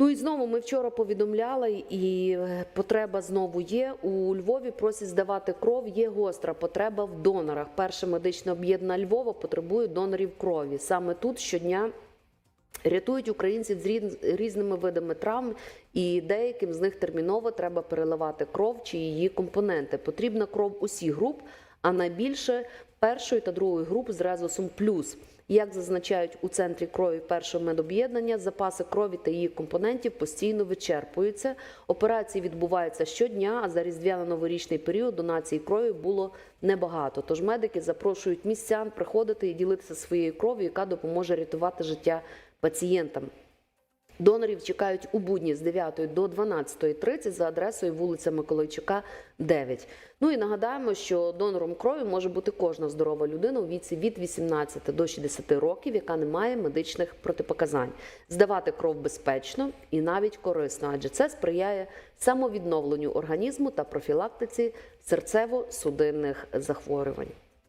Ну і знову ми вчора повідомляли, і е, потреба знову є. У Львові просять здавати кров. Є гостра потреба в донорах. Перше медичне об'єднання Львова потребує донорів крові. Саме тут щодня рятують українців з різ- різними видами травм, і деяким з них терміново треба переливати кров чи її компоненти. Потрібна кров усіх груп, а найбільше першої та другої груп з резусом плюс. Як зазначають у центрі крові першого медоб'єднання, запаси крові та її компонентів постійно вичерпуються. Операції відбуваються щодня, а за різдвяно-новорічний період донації крові було небагато. Тож медики запрошують містян приходити і ділитися своєю кров'ю, яка допоможе рятувати життя пацієнтам. Донорів чекають у будні з 9 до 12.30 за адресою вулиця Миколайчука, 9. Ну і нагадаємо, що донором крові може бути кожна здорова людина у віці від 18 до 60 років, яка не має медичних протипоказань. Здавати кров безпечно і навіть корисно, адже це сприяє самовідновленню організму та профілактиці серцево-судинних захворювань.